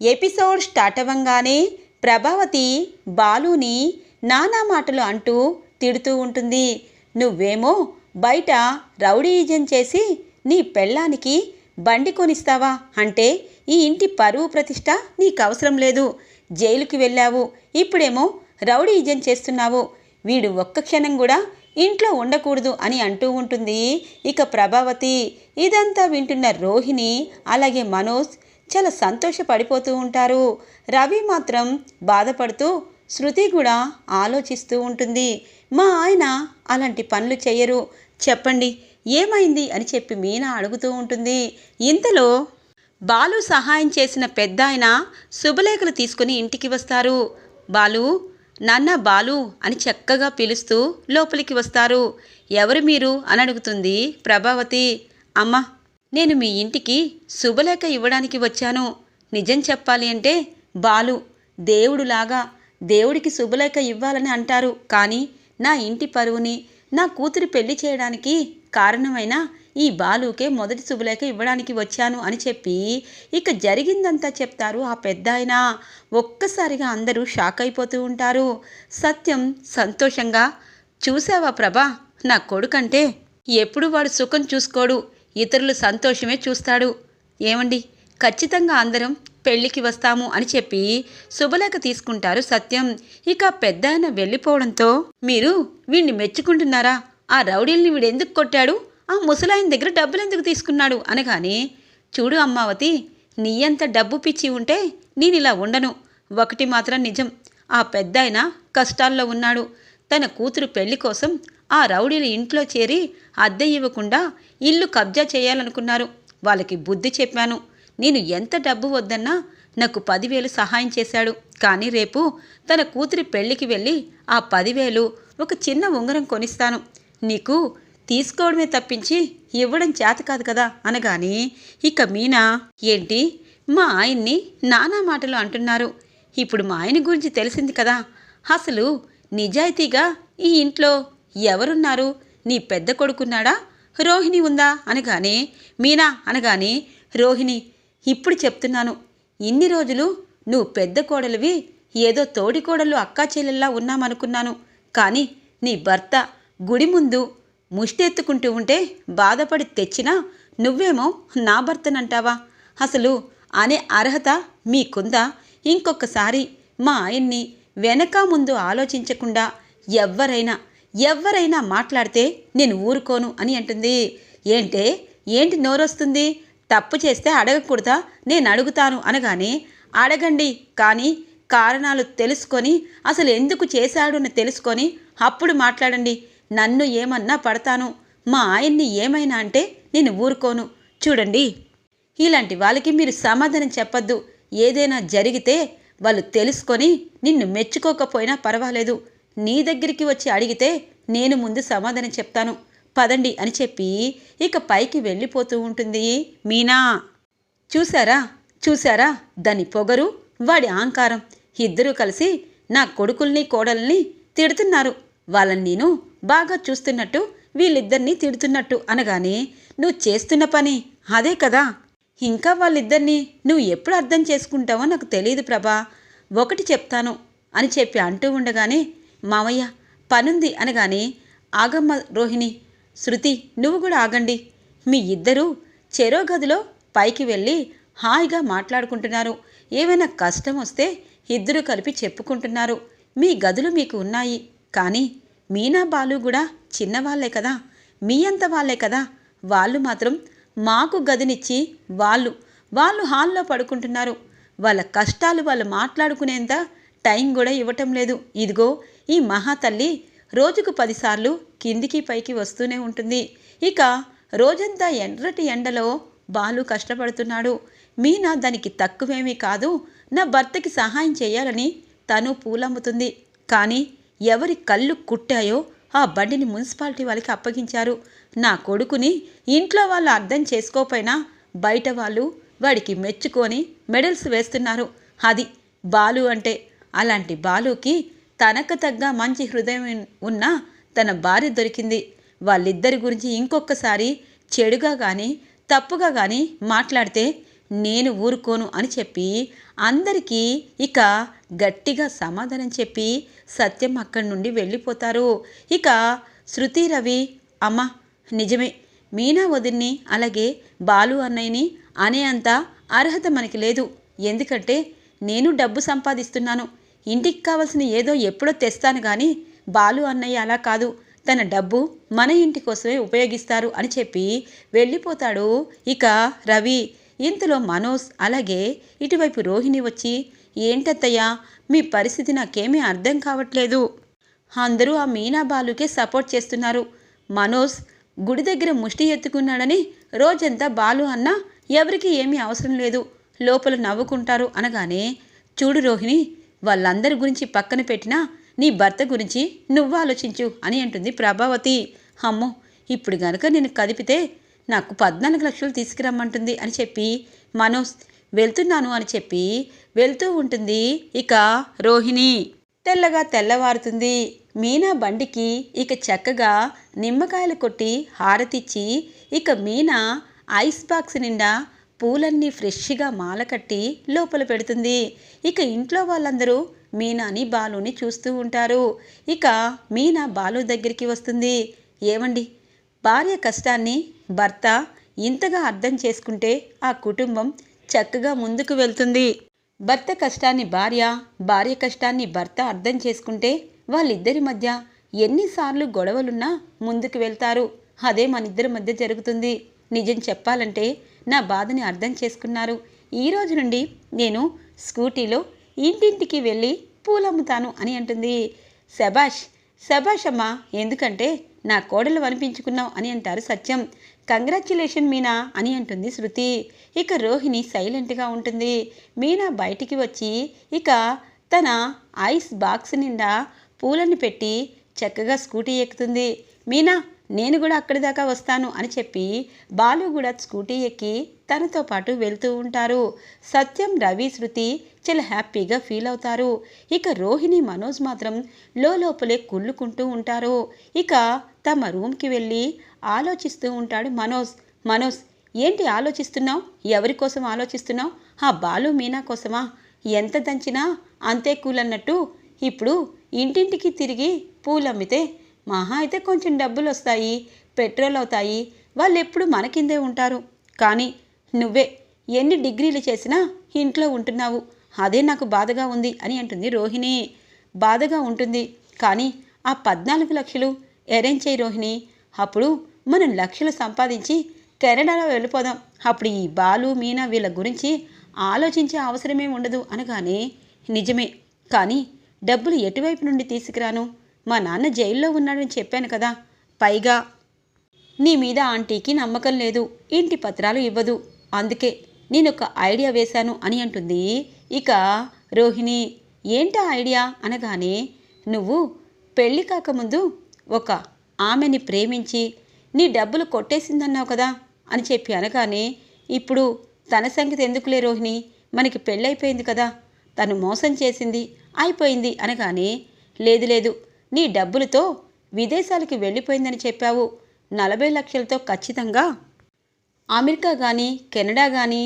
Episode start అవ్వంగానే Prabhavati బాలుని నానా మాటలు అంటూ తిడుతూ ఉంటుంది. నువ్వేమో బయట రౌడీజం చేసి నీ పెళ్ళానికి బండి కొనిస్తావా అంటే ఈ ఇంటి పరువు ప్రతిష్ట నీకు అవసరం లేదు. జైలుకి వెళ్ళావు. ఇప్పుడేమో రౌడీజం చేస్తున్నావు. వీడు ఒక్క క్షణం కూడా ఇంట్లో ఉండకూడదు అని అంటూ ఉంటుంది. ఇక ప్రభావతి ఇదంతా వింటున్న రోహిణి అలాగే మనోజ్ చాలా సంతోషపడిపోతూ ఉంటారు. రవి మాత్రం బాధపడుతూ శృతి కూడా ఆలోచిస్తూ ఉంటుంది. మా ఆయన అలాంటి పనులు చేయరు చెప్పండి ఏమైంది? అని చెప్పి మీనా అడుగుతూ ఉంటుంది. ఇంతలో బాలు సహాయం చేసిన పెద్ద ఆయన శుభలేఖలు తీసుకుని ఇంటికి వస్తారు. బాలు నాన్న బాలు అని చక్కగా పిలుస్తూ లోపలికి వస్తారు. ఎవరు మీరు? అని అడుగుతుంది ప్రభావతి. అమ్మ నేను మీ ఇంటికి శుభలేఖ ఇవ్వడానికి వచ్చాను. నిజం చెప్పాలి అంటే బాలు దేవుడులాగా దేవుడికి శుభలేఖ ఇవ్వాలని అంటారు. కానీ నా ఇంటి పరువుని నా కూతురి పెళ్ళి చేయడానికి కారణమైన ఈ బాలుకే మొదటి శుభలేఖ ఇవ్వడానికి వచ్చాను అని చెప్పి ఇక జరిగిందంతా చెప్తారు ఆ పెద్ద ఆయన ఒక్కసారిగా అందరూ షాక్ అయిపోతూ ఉంటారు. సత్యం సంతోషంగా చూసావా ప్రభా నా కొడుకంటే ఎప్పుడు వాడు సుఖం చూసుకోడు. ఇతరులు సంతోషమే చూస్తాడు. ఏమండి? ఖచ్చితంగా అందరం పెళ్ళికి వస్తాము అని చెప్పి శుభలేఖ తీసుకుంటారు సత్యం. ఇక పెద్ద ఆయన వెళ్ళిపోవడంతో మీరు వీణ్ణి మెచ్చుకుంటున్నారా? ఆ రౌడీల్ని వీడెందుకు కొట్టాడు? ఆ ముసలాయన దగ్గర డబ్బులు ఎందుకు తీసుకున్నాడు? అనగానే చూడు అమ్మావతి నీ అంత డబ్బు పిచ్చి ఉంటే నేను ఇలా ఉండను. ఒకటి మాత్రం నిజం ఆ పెద్ద కష్టాల్లో ఉన్నాడు. తన కూతురు పెళ్ళి కోసం ఆ రౌడీలు ఇంట్లో చేరి అద్దె ఇవ్వకుండా ఇల్లు కబ్జా చేయాలనుకున్నారు. వాళ్ళకి బుద్ధి చెప్పాను. నేను ఎంత డబ్బు వద్దన్నా నాకు పదివేలు సహాయం చేశాడు. కానీ రేపు తన కూతురి పెళ్ళికి వెళ్ళి ఆ పదివేలు ఒక చిన్న ఉంగరం కొనిస్తాను. నీకు తీసుకోవడమే తప్పించి ఇవ్వడం చేత కాదు కదా అనగానే ఇక మీనా ఏంటి? మా ఆయన్ని నానా మాటలు అంటున్నారు. ఇప్పుడు మా ఆయన గురించి తెలిసింది కదా. అసలు నిజాయితీగా ఈ ఇంట్లో ఎవరున్నారు? నీ పెద్ద కొడుకున్నాడా? రోహిణి ఉందా? అనగానే మీనా అనగానే రోహిణి ఇప్పుడు చెప్తున్నాను. ఇన్ని రోజులు నువ్వు పెద్ద కోడలివి ఏదో తోడి కోడలు అక్కా చెల్లెల్లా ఉన్నామనుకున్నాను. కానీ నీ భర్త గుడి ముందు ముష్టెత్తుకుంటూ ఉంటే బాధపడి తెచ్చినా నువ్వేమో నా భర్తనంటావా? అసలు అనే అర్హత మీకుందా? ఇంకొకసారి మా ఆయన్ని వెనక ముందు ఆలోచించకుండా ఎవ్వరైనా ఎవరైనా మాట్లాడితే నేను ఊరుకోను అని అంటుంది. ఏంటే? ఏంటి నోరొస్తుంది? తప్పు చేస్తే అడగకూడదా? నేను అడుగుతాను అనగానే అడగండి కానీ కారణాలు తెలుసుకొని అసలు ఎందుకు చేశాడు అని తెలుసుకొని అప్పుడు మాట్లాడండి. నన్ను ఏమన్నా పడతాను? మా ఆయన్ని ఏమైనా అంటే నేను ఊరుకోను. చూడండి. ఇలాంటి వాళ్ళకి మీరు సమాధానం చెప్పొద్దు. ఏదైనా జరిగితే వాళ్ళు తెలుసుకొని నిన్ను మెచ్చుకోకపోయినా పర్వాలేదు. నీ దగ్గరికి వచ్చి అడిగితే నేను ముందు సమాధానం చెప్తాను. పదండి అని చెప్పి ఇక పైకి వెళ్ళిపోతూ ఉంటుంది మీనా. చూసారా చూసారా దాని పొగరు వాడి ఆంకారం ఇద్దరూ కలిసి నా కొడుకుల్ని కోడల్ని తిడుతున్నారు. వాళ్ళని నేను బాగా చూస్తున్నట్టు వీళ్ళిద్దరినీ తిడుతున్నట్టు అనగానే నువ్వు చేస్తున్న పని అదే కదా? ఇంకా వాళ్ళిద్దరినీ నువ్వు ఎప్పుడు అర్థం చేసుకుంటావో నాకు తెలియదు ప్రభా. ఒకటి చెప్తాను అని చెప్పి అంటూ ఉండగానే మామయ్య పనుంది అనగానే ఆగమ్మ రోహిణి శృతి నువ్వు కూడా ఆగండి. మీ ఇద్దరూ చెరో గదిలో పైకి వెళ్ళి హాయిగా మాట్లాడుకుంటున్నారు. ఏమైనా కష్టం వస్తే ఇద్దరు కలిపి చెప్పుకుంటున్నారు. మీ గదులు మీకు ఉన్నాయి. కానీ మీనా బాలు కూడా చిన్నవాళ్ళే కదా. మీ అంత వాళ్ళే కదా. వాళ్ళు మాత్రం మాకు గదినిచ్చి వాళ్ళు వాళ్ళు హాల్లో పడుకుంటున్నారు. వాళ్ళ కష్టాలు వాళ్ళు మాట్లాడుకునేంత టైం కూడా ఇవ్వటం లేదు. ఇదిగో ఈ మహాతల్లి రోజుకు పదిసార్లు కిందికి పైకి వస్తూనే ఉంటుంది. ఇక రోజంతా ఎండ్రటి ఎండలో బాలు కష్టపడుతున్నాడు. మీనా దానికి తక్కువేమీ కాదు నా భర్తకి సహాయం చేయాలని తను పూలమ్ముతుంది. కానీ ఎవరి కళ్ళు కుట్టాయో ఆ బండిని మున్సిపాలిటీ వాళ్ళకి అప్పగించారు. నా కొడుకుని ఇంట్లో వాళ్ళు అర్థం చేసుకోపోయినా బయట వాళ్ళు వాడికి మెచ్చుకొని మెడల్స్ వేస్తున్నారు. అది బాలు అంటే. అలాంటి బాలుకి తనకు తగ్గ మంచి హృదయం ఉన్న తన భార్య దొరికింది. వాళ్ళిద్దరి గురించి ఇంకొకసారి చెడుగా కానీ తప్పుగా కానీ మాట్లాడితే నేను ఊరుకోను అని చెప్పి అందరికీ ఇక గట్టిగా సమాధానం చెప్పి సత్యం అక్కడి నుండి వెళ్ళిపోతారు. ఇక శృతి రవి అమ్మ నిజమే మీనా వదిన్ని అలాగే బాలు అన్నయ్యని అనే అంత అర్హత మనకి లేదు. ఎందుకంటే నేను డబ్బు సంపాదిస్తున్నాను. ఇంటికి కావలసిన ఏదో ఎప్పుడో తెస్తాను కానీ బాలు అన్నయ్య అలా కాదు. తన డబ్బు మన ఇంటి కోసమే ఉపయోగిస్తారు అని చెప్పి వెళ్ళిపోతాడు ఇక రవి. ఇంతలో మనోజ్ అలాగే ఇటువైపు రోహిణి వచ్చి ఏంటత్తయ్యా మీ పరిస్థితి నాకేమీ అర్థం కావట్లేదు. అందరూ ఆ మీనా బాలుకే సపోర్ట్ చేస్తున్నారు. మనోజ్ గుడి దగ్గర ముష్టి ఎత్తుకున్నాడని రోజంతా బాలు అన్నా ఎవరికి ఏమీ అవసరం లేదు. లోపల నవ్వుకుంటారు అనగానే చూడు రోహిణి వాళ్ళందరి గురించి పక్కన పెట్టినా నీ భర్త గురించి నువ్వు ఆలోచించు అని అంటుంది ప్రభావతి. అమ్మో ఇప్పుడు గనక నేను కదిపితే నాకు పద్నాలుగు లక్షలు తీసుకురమ్మంటుంది అని చెప్పి మనోజ్ వెళ్తున్నాను అని చెప్పి వెళ్తూ ఉంటుంది ఇక రోహిణి. తెల్లగా తెల్లవారుతుంది. మీనా బండికి ఇక చక్కగా నిమ్మకాయలు కొట్టి హారతిచ్చి ఇక మీనా ఐస్ బాక్స్ నిండా పూలన్నీ ఫ్రెష్గా మాల కట్టి లోపల పెడుతుంది. ఇక ఇంట్లో వాళ్ళందరూ మీనాని బాలుని చూస్తూ ఉంటారు. ఇక మీనా బాలు దగ్గరికి వస్తుంది. ఏమండి భార్య కష్టాన్ని భర్త ఇంతగా అర్థం చేసుకుంటే ఆ కుటుంబం చక్కగా ముందుకు వెళ్తుంది. భర్త కష్టాన్ని భార్య భార్య కష్టాన్ని భర్త అర్థం చేసుకుంటే వాళ్ళిద్దరి మధ్య ఎన్నిసార్లు గొడవలున్నా ముందుకు వెళ్తారు. అదే మన ఇద్దరి మధ్య జరుగుతుంది. నిజం చెప్పాలంటే నా బాధని అర్థం చేసుకున్నారు. ఈ రోజు నుండి నేను స్కూటీలో ఇంటింటికి వెళ్ళి పూలమ్ముతాను అని అంటుంది. శబాష్ శబాష్ అమ్మా ఎందుకంటే నా కోడలు అనిపించుకున్నావు అని అంటారు సత్యం. కంగ్రాచ్యులేషన్ మీనా అని అంటుంది శృతి. ఇక రోహిణి సైలెంట్గా ఉంటుంది. మీనా బయటికి వచ్చి ఇక తన ఐస్ బాక్స్ నిండా పూలని పెట్టి చక్కగా స్కూటీ ఎక్కుతుంది. మీనా నేను కూడా అక్కడి దాకా వస్తాను అని చెప్పి బాలు కూడా స్కూటీ ఎక్కి తనతో పాటు వెళ్తూ ఉంటారు. సత్యం రవి శృతి చాలా హ్యాపీగా ఫీల్ అవుతారు. ఇక రోహిణి మనోజ్ మాత్రం లోపలే కుళ్ళుకుంటూ ఉంటారు. ఇక తమ రూమ్కి వెళ్ళి ఆలోచిస్తూ ఉంటాడు మనోజ్. మనోజ్ ఏంటి ఆలోచిస్తున్నావు? ఎవరి కోసం ఆలోచిస్తున్నావు? ఆ బాలు మీనా కోసమా? ఎంత దంచినా అంతే కూలన్నట్టు ఇప్పుడు ఇంటింటికి తిరిగి పూలు అమ్మితే మహా అయితే కొంచెం డబ్బులు వస్తాయి పెట్రోల్ అవుతాయి వాళ్ళు ఎప్పుడు మన కిందే ఉంటారు. కానీ నువ్వే ఎన్ని డిగ్రీలు చేసినా ఇంట్లో ఉంటున్నావు. అదే నాకు బాధగా ఉంది అని అంటుంది రోహిణి. బాధగా ఉంటుంది. కానీ ఆ పద్నాలుగు లక్షలు అరేంజ్ చేయి రోహిణి. అప్పుడు మనం లక్షలు సంపాదించి కెనడాలో వెళ్ళిపోదాం. అప్పుడు ఈ బాలు మీనా వీళ్ళ గురించి ఆలోచించే అవసరమే ఉండదు అనగానే నిజమే. కానీ డబ్బులు ఎటువైపు నుండి తీసుకురాను? మా నాన్న జైల్లో ఉన్నాడని చెప్పాను కదా. పైగా నీ మీద ఆంటీకి నమ్మకం లేదు. ఇంటి పత్రాలు ఇవ్వదు. అందుకే నేను ఒక ఐడియా వేశాను అని అంటుంది. ఇక రోహిణి ఏంటా ఐడియా? అనగానే నువ్వు పెళ్ళి కాకముందు ఒక ఆమెని ప్రేమించి నీ డబ్బులు కొట్టేసిందన్నావు కదా అని చెప్పి అనగానే ఇప్పుడు తన సంగతి ఎందుకులే రోహిణి? మనకి పెళ్ళైపోయింది కదా. తను మోసం చేసింది అయిపోయింది అనగానే లేదు లేదు నీ డబ్బులతో విదేశాలకి వెళ్ళిపోయిందని చెప్పావు. నలభై లక్షలతో ఖచ్చితంగా. అమెరికా కానీ కెనడా కానీ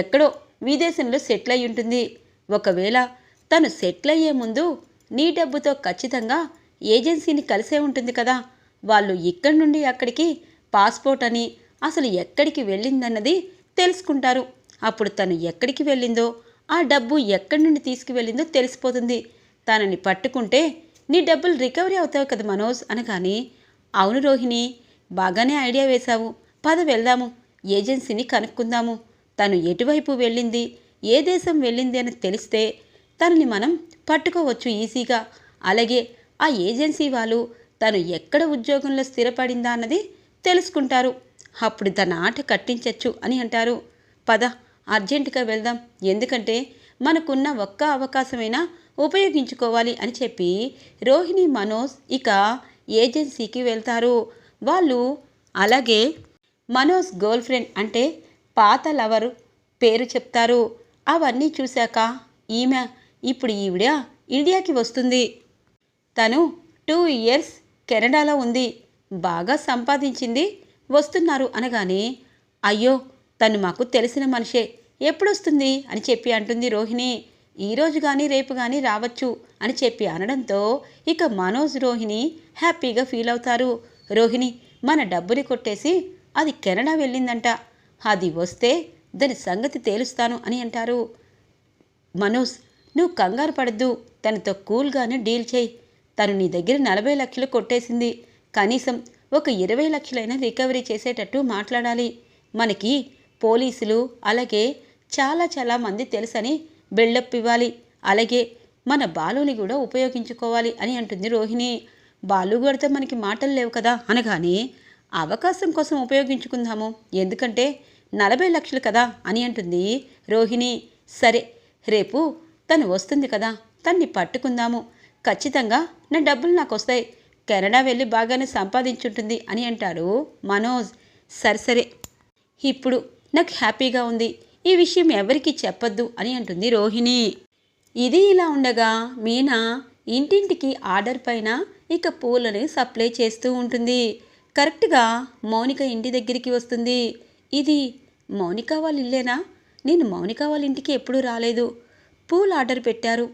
ఎక్కడో విదేశంలో సెటిల్ అయి ఉంటుంది. ఒకవేళ తను సెటిల్ అయ్యే ముందు నీ డబ్బుతో ఖచ్చితంగా ఏజెన్సీని కలిసే ఉంటుంది కదా. వాళ్ళు ఇక్కడి నుండి అక్కడికి పాస్పోర్ట్ అని అసలు ఎక్కడికి వెళ్ళిందన్నది తెలుసుకుంటారు. అప్పుడు తను ఎక్కడికి వెళ్ళిందో ఆ డబ్బు ఎక్కడి నుండి తీసుకువెళ్ళిందో తెలిసిపోతుంది. తనని పట్టుకుంటే నీ డబ్బులు రికవరీ అవుతావు కదా మనోజ్ అనగానే అవును రోహిణి బాగానే ఐడియా వేశావు. పద వెళ్దాము ఏజెన్సీని కనుక్కుందాము. తను ఎటువైపు వెళ్ళింది ఏ దేశం వెళ్ళింది అని తెలిస్తే తనని మనం పట్టుకోవచ్చు ఈజీగా. అలాగే ఆ ఏజెన్సీ వాళ్ళు తను ఎక్కడ ఉద్యోగంలో స్థిరపడిందా అన్నది తెలుసుకుంటారు. అప్పుడు తన ఆట కట్టించచ్చు అని అంటారు. పద అర్జెంటుగా వెళ్దాం. ఎందుకంటే మనకున్న ఒక్క అవకాశమైనా ఉపయోగించుకోవాలి అని చెప్పి రోహిణి మనోజ్ ఇక ఏజెన్సీకి వెళ్తారు. వాళ్ళు అలాగే మనోజ్ గర్ల్ ఫ్రెండ్ అంటే పాత లవర్ పేరు చెప్తారు. అవన్నీ చూశాక ఈమె ఇప్పుడు ఈవిడ ఇండియాకి వస్తుంది. తను టూ ఇయర్స్ కెనడాలో ఉంది. బాగా సంపాదించింది వస్తున్నారు అనగానే అయ్యో తను మాకు తెలిసిన మనిషే. ఎప్పుడొస్తుంది? అని చెప్పి అంటుంది రోహిణి. ఈరోజు కానీ రేపు కానీ రావచ్చు అని చెప్పి అనడంతో ఇక మనోజ్ రోహిణి హ్యాపీగా ఫీల్ అవుతారు. రోహిణి మన డబ్బుని కొట్టేసి అది కెనడా వెళ్ళిందంట. అది వస్తే దాని సంగతి తేలుస్తాను అని అంటారు. మనోజ్ నువ్వు కంగారు పడద్దు. తనతో కూల్గానే డీల్ చేయి. తను నీ దగ్గర నలభై లక్షలు కొట్టేసింది. కనీసం ఒక ఇరవై లక్షలైనా రికవరీ చేసేటట్టు మాట్లాడాలి. మనకి పోలీసులు అలాగే చాలా చాలా మంది తెలుసని బిల్డప్ ఇవ్వాలి. అలాగే మన బాలుని కూడా ఉపయోగించుకోవాలి అని అంటుంది రోహిణి. బాలు కొడితే మనకి మాటలు లేవు కదా అనగానే అవకాశం కోసం ఉపయోగించుకుందాము. ఎందుకంటే నలభై లక్షలు కదా అని అంటుంది రోహిణి. సరే రేపు తను వస్తుంది కదా తన్ని పట్టుకుందాము. ఖచ్చితంగా నా డబ్బులు నాకు వస్తాయి. కెనడా వెళ్ళి బాగానే సంపాదించుంటుంది అని అంటారు మనోజ్. సరే సరే. ఇప్పుడు నాకు హ్యాపీగా ఉంది. ఈ విషయం ఎవరికి చెప్పొద్దు అని అంటుంది రోహిణి. ఇది ఇలా ఉండగా మీనా ఇంటింటికి ఆర్డర్ పైన ఇక పూలను సప్లై చేస్తూ ఉంటుంది. కరెక్ట్గా మౌనిక ఇంటి దగ్గరికి వస్తుంది. ఇది మౌనిక వాళ్ళ ఇల్లేనా? నేను మౌనిక వాళ్ళ ఇంటికి ఎప్పుడూ రాలేదు. పూలు ఆర్డర్ పెట్టారు.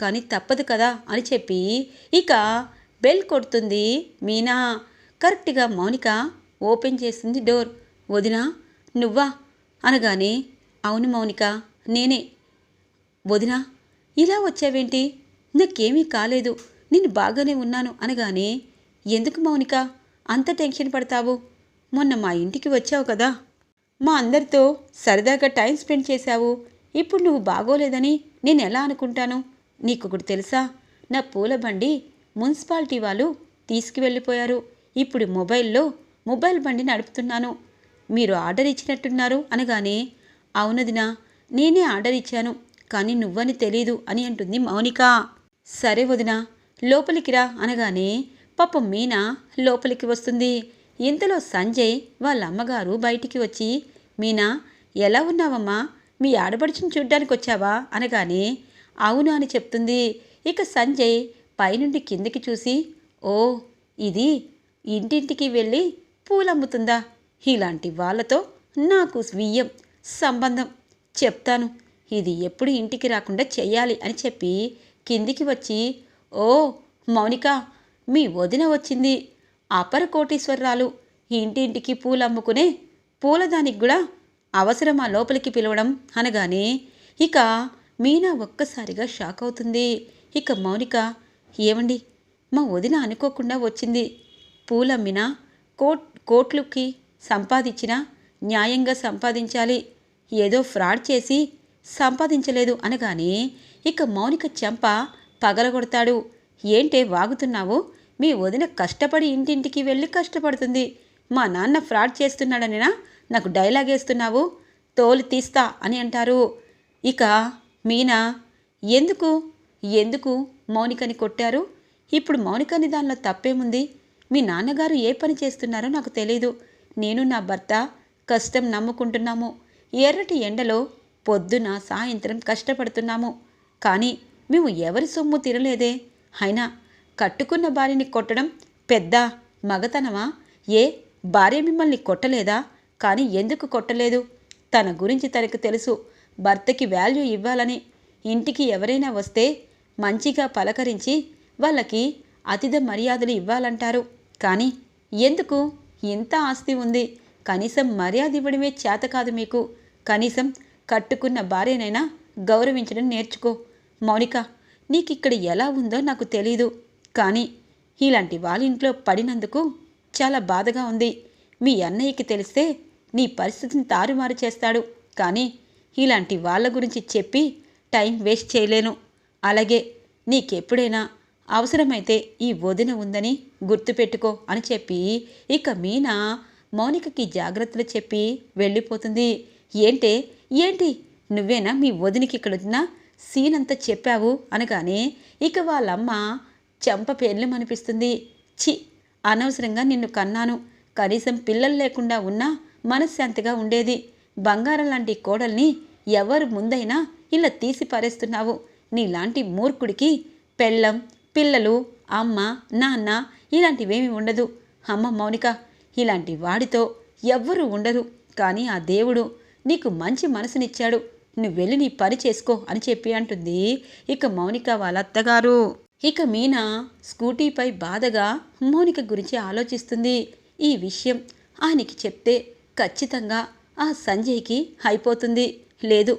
కానీ తప్పదు కదా అని చెప్పి ఇక బెల్ కొడుతుంది మీనా. కరెక్ట్గా మౌనిక ఓపెన్ చేస్తుంది డోర్. వదినా నువ్వా? అనగానే అవును మౌనిక నేనే. వదినా ఇలా వచ్చావేంటి? నాకేమీ కాలేదు. నేను బాగానే ఉన్నాను అనగానే ఎందుకు మౌనిక అంత టెన్షన్ పడతావు? మొన్న మా ఇంటికి వచ్చావు కదా. మా అందరితో సరదాగా టైం స్పెండ్ చేశావు. ఇప్పుడు నువ్వు బాగోలేదని నేను ఎలా అనుకుంటాను? నీకు ఒకటి తెలుసా? నా పూల బండి మున్సిపాలిటీ వాళ్ళు తీసుకువెళ్ళిపోయారు. ఇప్పుడు మొబైల్లో మొబైల్ బండి నడుపుతున్నాను. మీరు ఆర్డర్ ఇచ్చినట్టున్నారు అనగానే అవునదినా నేనే ఆర్డర్ ఇచ్చాను కానీ నువ్వని తెలీదు అని అంటుంది మౌనిక. సరే వదినా లోపలికి రా అనగానే పాపం మీనా లోపలికి వస్తుంది. ఇంతలో సంజయ్ వాళ్ళ అమ్మగారు బయటికి వచ్చి మీనా ఎలా ఉన్నావమ్మా? మీ ఆడపడుచుని చూడ్డానికి వచ్చావా? అనగానే అవును అని చెప్తుంది. ఇక సంజయ్ పైనుండి కిందకి చూసి ఓ ఇది ఇంటింటికి వెళ్ళి పూలమ్ముతుందా? ఇలాంటి వాళ్ళతో నాకు స్వీయం. సంబంధం. చెప్తాను. ఇది ఎప్పుడు ఇంటికి రాకుండా చెయ్యాలి అని చెప్పి కిందికి వచ్చి ఓ మౌనిక మీ వదిన వచ్చింది. అపర కోటీశ్వరరాలు ఇంటింటికి పూలు అమ్ముకునే పూలదానికి కూడా అవసరమా లోపలికి పిలవడం? అనగానే ఇక మీనా ఒక్కసారిగా షాక్ అవుతుంది. ఇక మౌనిక ఏమండి మా వదిన అనుకోకుండా వచ్చింది. పూలమ్మినా కోట్ కోట్లుకి సంపాదించినా న్యాయంగా సంపాదించాలి. ఏదో ఫ్రాడ్ చేసి సంపాదించలేదు అనగానే ఇక మౌనిక చెంప పగలగొడతాడు. ఏంటే వాగుతున్నావు? మీ వదిన కష్టపడి ఇంటింటికి వెళ్ళి కష్టపడుతుంది. మా నాన్న ఫ్రాడ్ చేస్తున్నాడనినా నాకు డైలాగ్ వేస్తున్నావు? తోలు తీస్తా అని అంటారు. ఇక మీనా ఎందుకు? ఎందుకు మౌనికని కొట్టారు? ఇప్పుడు మౌనికని దానిలో తప్పేముంది? మీ నాన్నగారు ఏ పని చేస్తున్నారో నాకు తెలీదు. నేను నా భర్త కష్టం నమ్ముకుంటున్నాము. ఎర్రటి ఎండలో పొద్దున సాయంత్రం కష్టపడుతున్నాము. కానీ మేము ఎవరి సొమ్ము తినలేదే. అయినా కట్టుకున్న భార్యని కొట్టడం పెద్ద మగతనమా? ఏ? భార్య మిమ్మల్ని కొట్టలేదా? కానీ ఎందుకు కొట్టలేదు? తన గురించి తనకు తెలుసు. భర్తకి వాల్యూ ఇవ్వాలని ఇంటికి ఎవరైనా వస్తే మంచిగా పలకరించి వాళ్ళకి అతిథ మర్యాదలు ఇవ్వాలంటారు. కానీ ఎందుకు? ఇంత ఆస్తి ఉంది. కనీసం మర్యాద ఇవ్వడమే చేత కాదు మీకు. కనీసం కట్టుకున్న భార్యనైనా గౌరవించడం నేర్చుకో. మౌనిక నీకు ఇక్కడ ఎలా ఉందో నాకు తెలీదు. కానీ ఇలాంటి వాళ్ళ ఇంట్లో పడినందుకు చాలా బాధగా ఉంది. మీ అన్నయ్యకి తెలిస్తే నీ పరిస్థితిని తారుమారు చేస్తాడు. కానీ ఇలాంటి వాళ్ళ గురించి చెప్పి టైం వేస్ట్ చేయలేను. అలాగే నీకెప్పుడైనా అవసరమైతే ఈ వదిన ఉందని గుర్తుపెట్టుకో అని చెప్పి ఇక మీనా మౌనికకి జాగ్రత్తలు చెప్పి వెళ్ళిపోతుంది. ఏంటే? ఏంటి? నువ్వేనా మీ వదినికి ఇక్కడ ఉన్న సీన్ అంతా చెప్పావు అనగానే ఇక వాళ్ళమ్మ చెంప అనిపిస్తుంది చి అనవసరంగా నిన్ను కన్నాను. కనీసం పిల్లలు లేకుండా ఉన్నా మనశ్శాంతిగా ఉండేది. బంగారం లాంటి కోడల్ని ఎవరు ముందైనా ఇలా తీసి పారేస్తున్నావు. నీలాంటి మూర్ఖుడికి పెళ్ళం పిల్లలు అమ్మ నాన్న ఇలాంటివేమీ ఉండదు. అమ్మ మౌనిక ఇలాంటి వాడితో ఎవ్వరూ ఉండరు. కానీ ఆ దేవుడు నీకు మంచి మనసునిచ్చాడు. నువ్వు వెళ్ళి నీ పని చేసుకో అని చెప్పి అంటుంది. ఇక మౌనిక వాళ్ళ అత్తగారు. ఇక మీనా స్కూటీపై బాధగా మౌనిక గురించి ఆలోచిస్తుంది. ఈ విషయం ఆయనకి చెప్తే ఖచ్చితంగా ఆ సంజయ్కి అయిపోతుంది. లేదు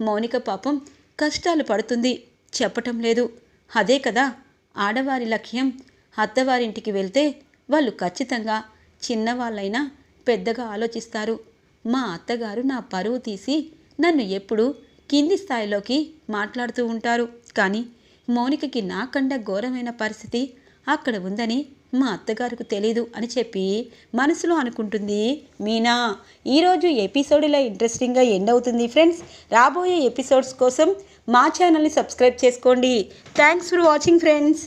మౌనిక పాపం కష్టాలు పడుతుంది. చెప్పటం లేదు. అదే కదా ఆడవారి లక్ష్యం. అత్తవారింటికి వెళ్తే వాళ్ళు ఖచ్చితంగా చిన్నవాళ్ళైనా పెద్దగా ఆలోచిస్తారు. మా అత్తగారు నా పరువు తీసి నన్ను ఎప్పుడూ కింది స్థాయిలోకి మాట్లాడుతూ ఉంటారు. కానీ మౌనికకి నాకండా ఘోరమైన పరిస్థితి అక్కడ ఉందని మా అత్తగారికి తెలీదు అని చెప్పి మనసులో అనుకుంటుంది మీనా. ఈరోజు ఎపిసోడ్ ఇలా ఇంట్రెస్టింగ్గా ఎండ్ అవుతుంది ఫ్రెండ్స్. రాబోయే ఎపిసోడ్స్ కోసం మా ఛానల్ని సబ్స్క్రైబ్ చేసుకోండి. Thanks for watching friends.